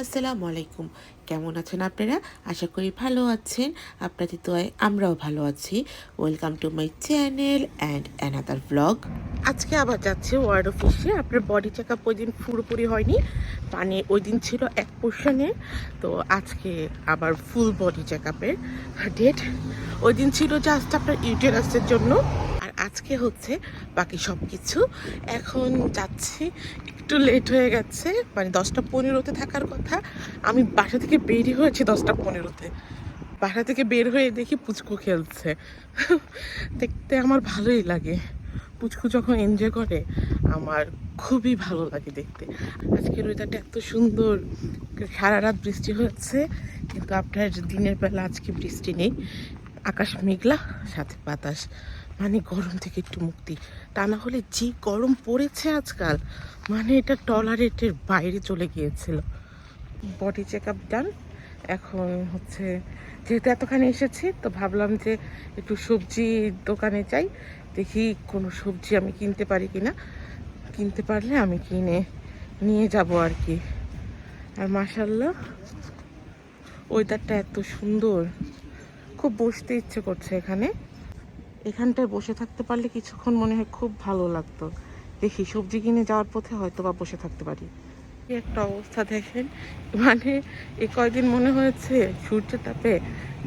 আসসালামু আলাইকুম। কেমন আছেন আপনারা? আশা করি ভালো আছেন। আপনাদের দোয়ায় আমরাও ভালো আছি। Welcome to my channel and another blog আজকে আবার যাচ্ছে ওয়ার্ড অফিসে আপনার বডি চেক আপ ওই দিন পুরোপুরি হয়নি। মানে ওই দিন ছিল এক পোর্শনে তো আজকে আবার ফুল বডি চেক আপের ডেট ওই দিন ছিল জাস্ট আপনার ইউটেরাসের জন্য। আর আজকে হচ্ছে বাকি সব কিছু এখন যাচ্ছি একটু লেট হয়ে গেছে মানে দশটা পনেরোতে থাকার কথা। আমি বাসা থেকে বেরই হয়েছি দশটা পনেরোতে। বাসা থেকে বের হয়ে দেখি পুচকু খেলছে। দেখতে আমার ভালোই লাগে। পুচকু যখন এনজয় করে, আমার খুবই ভালো লাগে দেখতে। আজকের ওয়েদারটা এত সুন্দর। সারা রাত বৃষ্টি হচ্ছে, কিন্তু আপনার দিনের বেলা আজকে বৃষ্টি নেই। আকাশ মেঘলা, সাথে বাতাস। মানে গরম থেকে একটু মুক্তি। তা না হলে যে গরম পড়েছে আজকাল মানে এটা টলারেটের বাইরে চলে গিয়েছিল। বডি চেক আপ ডান এখন হচ্ছে, যেহেতু এতখানি এসেছি, তো ভাবলাম যে একটু সবজি দোকানে যাই, দেখি কোনো সবজি আমি কিনতে পারি কি না কিনতে পারলে আমি কিনে নিয়ে যাব আর কি। আর মাসাল্লাহ ওয়েদারটা এত সুন্দর। খুব বসতে ইচ্ছে করছে এখানে। এখানটায় বসে থাকতে পারলে কিছুক্ষণ মনে হয় খুব ভালো লাগতো। দেখি, সবজি কিনে যাওয়ার পথে হয়তো বা বসে থাকতে পারি। একটা অবস্থা দেখেন। মানে এ কয়দিন মনে হয়েছে সূর্যের তাপে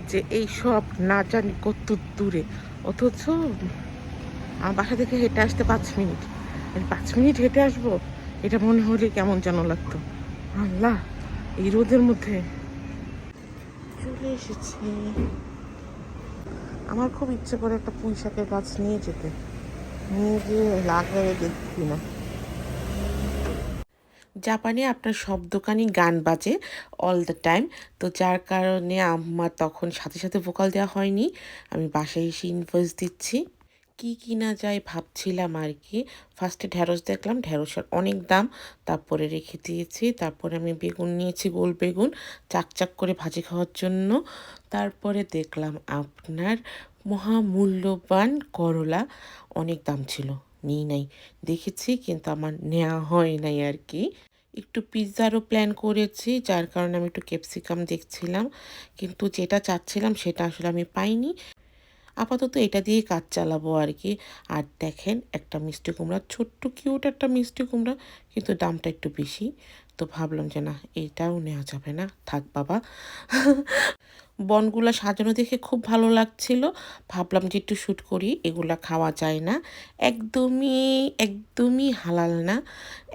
যে এই সব না জানি কত দূরে। অথচ আমার বাসা থেকে হেঁটে আসতে পাঁচ মিনিট। পাঁচ মিনিট হেঁটে আসব, এটা মনে হলে কেমন যেন লাগতো। আল্লাহ, এই রোদের মধ্যে চলে এসেছি। আমার খুব ইচ্ছে করে একটা পুঁই শাকের গাছ নিয়ে যেতে। নিয়ে গিয়ে লাগাই দেখি না জাপানে আপনার সব দোকানই গান বাজে অল দ্য টাইম তো যার কারণে আমার তখন সাথে সাথে ভোকাল দেওয়া হয়নি। আমি বাসায় এসে ইনভয়েস দিচ্ছি। কি কিনা যায় ভাবছিলাম আর কি ফার্স্টে ঢ্যাঁড়স দেখলাম ঢ্যাঁড়সের অনেক দাম। তারপরে রেখে দিয়েছি। তারপরে আমি বেগুন নিয়েছি, গোল বেগুন। চাকচাক করে ভাজি খাওয়ার জন্য। তারপরে দেখলাম আপনার মহামূল্যবান করলা। অনেক দাম ছিল, নিই নাই। দেখেছি, কিন্তু আমার নেওয়া হয় নাই আর কি একটু পিৎজারও প্ল্যান করেছি, যার কারণে আমি একটু ক্যাপসিকাম দেখছিলাম। কিন্তু যেটা চাচ্ছিলাম, সেটা আসলে আমি পাইনি। আপাতত এটা দিয়েই কাজ চালাবো আর কি আর দেখেন, একটা মিষ্টি কুমড়া, ছোট্ট কিউট একটা মিষ্টি কুমড়া, কিন্তু দামটা একটু বেশি। তো ভাবলাম যে না, এটাও নেওয়া যাবে না। থাক বাবা। বনগুলা সাজানো দেখে খুব ভালো লাগছিল। ভাবলাম যে একটু শ্যুট করি, এগুলা খাওয়া যায় না। একদমই একদমই হালাল না।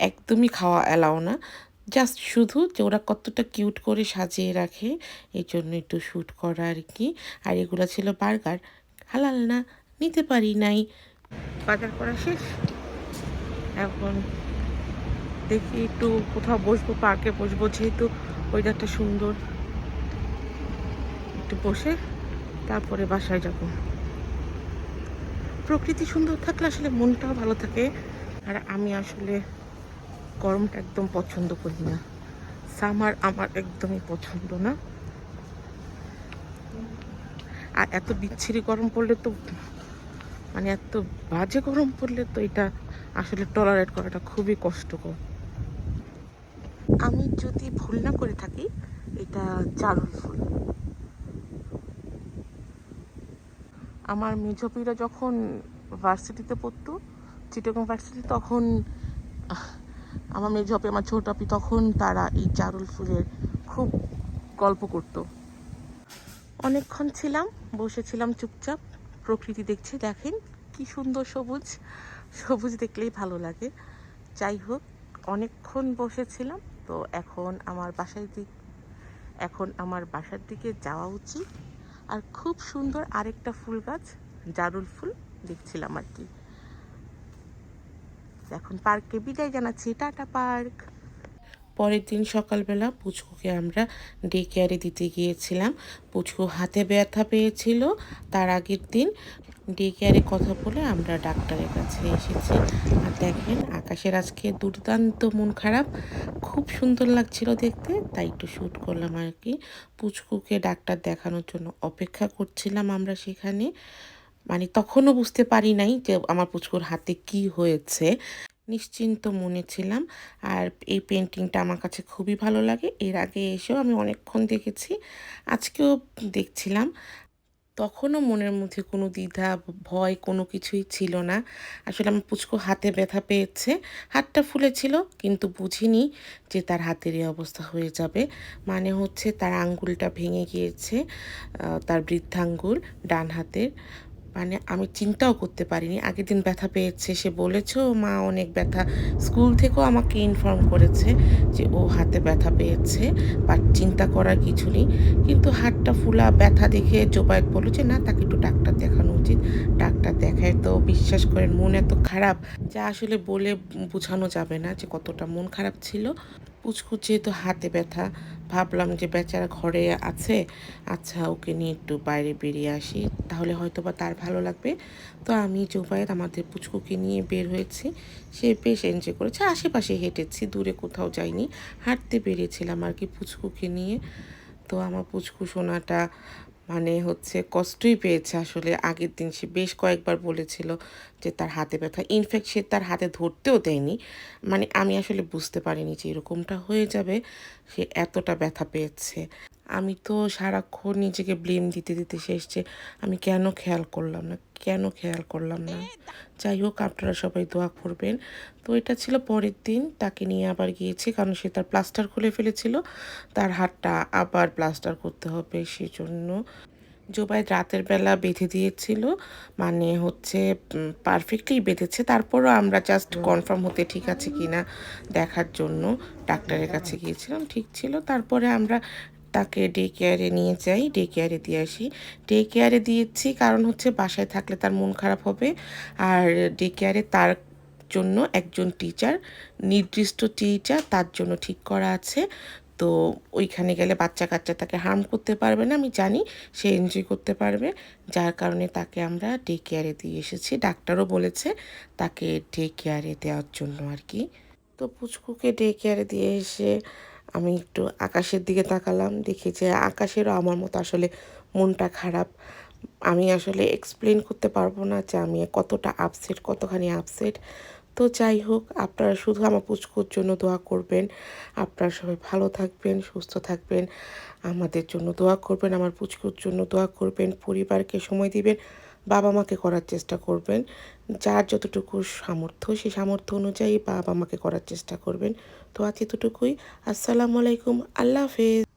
একদমই খাওয়া এলাও না। জাস্ট শুধু যে ওরা কতটা কিউট করে সাজিয়ে রাখে এই জন্য একটু শ্যুট করা আর কি আর এগুলো ছিল বার্গার। হালাল না, নিতে পারি নাই। বাজার করা শেষ। এখন দেখি একটু কোথাও বসবো পার্কে বসবো, যেহেতু ওয়েদারটা সুন্দর। একটু বসে তারপরে বাসায় যাব। প্রকৃতি সুন্দর থাকলে আসলে মনটাও ভালো থাকে। আর আমি আসলে গরমটা একদম পছন্দ করি না। সামার আমার একদমই পছন্দ না। আর এত বিচ্ছিরি গরম পড়লে তো মানে এত বাজে গরম পড়লে তো এটা আসলে টলারেট করাটা খুবই কষ্টকর। আমি যদি ভুল না করে থাকি, এটা চারুল ফুল আমার মেজপিরা যখন ভার্সিটিতে পড়তো, চিটাগং ভার্সিটি তখন আমার মেজপি আমার ছোট আপি তখন তারা এই চারুল ফুলের খুব গল্প করতো। অনেকক্ষণ ছিলাম বসেছিলাম চুপচাপ। প্রকৃতি দেখছি, দেখেন কি সুন্দর সবুজ। সবুজ দেখলেই ভালো লাগে। যাই হোক, অনেকক্ষণ বসেছিলাম, তো এখন আমার বাসার দিক, এখন আমার বাসার দিকে যাওয়া উচিত। আর খুব সুন্দর আরেকটা ফুল গাছ, জারুল ফুল, দেখছিলাম আর কি। এখন পার্কে বিদায় জানাচ্ছি, টাটা পার্ক। পরের দিন সকালবেলা পুচকুকে আমরা ডে কেয়ারে দিতে গিয়েছিলাম। পুচকু হাতে ব্যথা পেয়েছিল। তার আগের দিন ডে কেয়ারে কথা বলে আমরা ডাক্তারের কাছে এসেছি। আর দেখেন, আকাশের আজকে দুর্দান্ত মন খারাপ। খুব সুন্দর লাগছিল দেখতে, তাই একটু শ্যুট করলাম আর কি পুচকুকে ডাক্তার দেখানোর জন্য অপেক্ষা করছিলাম আমরা সেখানে। মানে তখনও বুঝতে পারি নাই যে আমার পুচকুর হাতে কি হয়েছে। নিশ্চিন্ত মনে ছিলাম। আর এই পেন্টিংটা আমার কাছে খুবই ভালো লাগে। এর আগে এসেও আমি অনেকক্ষণ দেখেছি। আজকেও দেখছিলাম। তখনও মনের মধ্যে কোনো দ্বিধা, ভয় কোনো কিছুই ছিল না। আসলে আমার পুচকু হাতে ব্যথা পেয়েছে। হাতটা ফুলেছিল, কিন্তু বুঝিনি যে তার হাতের এই অবস্থা হয়ে যাবে। মানে হচ্ছে তার আঙ্গুলটা ভেঙে গিয়েছে তার বৃদ্ধাঙ্গুল ডান হাতের। মানে আমি চিন্তাও করতে পারিনি। আগের দিন ব্যথা পেয়েছে, সে বলেছে মা, অনেক ব্যথা। স্কুল থেকেও আমাকে ইনফর্ম করেছে যে, ও হাতে ব্যথা পেয়েছে বাট চিন্তা করার কিছু নেই। কিন্তু হাতটা ফুলা, ব্যথা দেখে জোবায়ত বলল যে, না, তাকে একটু ডাক্তার দেখানো উচিত। ডাক্তার দেখায় তো বিশ্বাস করেন, মন এত খারাপ, যা আসলে বলে বোঝানো যাবে না যে, কতটা মন খারাপ ছিল। পুচকু যেহেতু হাতে ব্যথা, ভাবলাম যে বেচারা ঘরে আছে আচ্ছা ওকে নিয়ে একটু বাইরে বেরিয়ে আসি, তাহলে হয়তো বা তার ভালো লাগবে। তো আমি জুবাইয়ের আমাদের পুচকুকে নিয়ে বের হয়েছি, সে বেশ এনজয় করেছে, আশেপাশে হেঁটেছি, দূরে কোথাও যাইনি, হাঁটতে বেরিয়েছিলাম আর কি পুচকুকে নিয়ে। তো আমার পুচকু সোনাটা মানে হচ্ছে কষ্টই পেয়েছে আসলে। আগের দিন সে বেশ কয়েকবার বলেছিল যে তার হাতে ব্যথা। ইনফ্যাক্ট সে তার হাতে ধরতেও দেয়নি। মানে আমি আসলে বুঝতে পারিনি যে এরকমটা হয়ে যাবে। সে এতটা ব্যথা পেয়েছে। আমি তো সারাক্ষণ নিজেকে ব্লেম দিতে দিতে শেষ যে আমি কেন খেয়াল করলাম না? কেন খেয়াল করলাম না? যাই হোক আপনারা সবাই দোয়া করবেন। তো এটা ছিল পরের দিন। তাকে নিয়ে আবার গিয়েছি কারণ সে তার প্লাস্টার খুলে ফেলেছিল। তার হাতটা আবার প্লাস্টার করতে হবে সেই জন্য জোবাইদ রাতের বেলা বেঁধে দিয়েছিল। মানে হচ্ছে পারফেক্টলি বেঁধেছে। তারপরও আমরা জাস্ট কনফার্ম হতে ঠিক আছে কি না দেখার জন্য ডাক্তারের কাছে গিয়েছিলাম। ঠিক ছিল। তারপরে আমরা তাকে ডে কেয়ারে নিয়ে যাই ডে কেয়ারে দিয়ে আসি। ডে কেয়ারে দিয়েছি, কারণ হচ্ছে বাসায় থাকলে তার মন খারাপ হবে। আর ডে কেয়ারে তার জন্য একজন টিচার নির্দিষ্ট টিচার তার জন্য ঠিক করা আছে। তো ওইখানে গেলে বাচ্চা কাচ্চা তাকে হার্ম করতে পারবে না, আমি জানি, সে এনজয় করতে পারবে। যার কারণে তাকে আমরা ডে কেয়ারে দিয়ে এসেছি। ডাক্তারও বলেছে তাকে ডে কেয়ারে দেওয়ার জন্য আর কি। তো পুচকুকে ডে কেয়ারে দিয়ে এসে আমি একটু আকাশের দিকে তাকালাম, দেখি যে আকাশেরও আমার মতো আসলে মনটা খারাপ। আমি আসলে এক্সপ্লেন করতে পারব না যে আমি কতটা আপসেট কতখানি আপসেট তো যাই হোক, আপনারা শুধু আমার পুচকুর জন্য দোয়া করবেন। আপনারা সবাই ভালো থাকবেন, সুস্থ থাকবেন। আমাদের জন্য দোয়া করবেন, আমার পুচকুর জন্য দোয়া করবেন। পরিবারকে সময় দিবেন বাবা মাকে করার চেষ্টা করবেন। যার যতটুকু সামর্থ্য, সেই সামর্থ্য অনুযায়ী বাবা মাকে করার চেষ্টা করবেন। তো আজ এতটুকুই। আসসালামু আলাইকুম। আল্লাহ হাফেজ।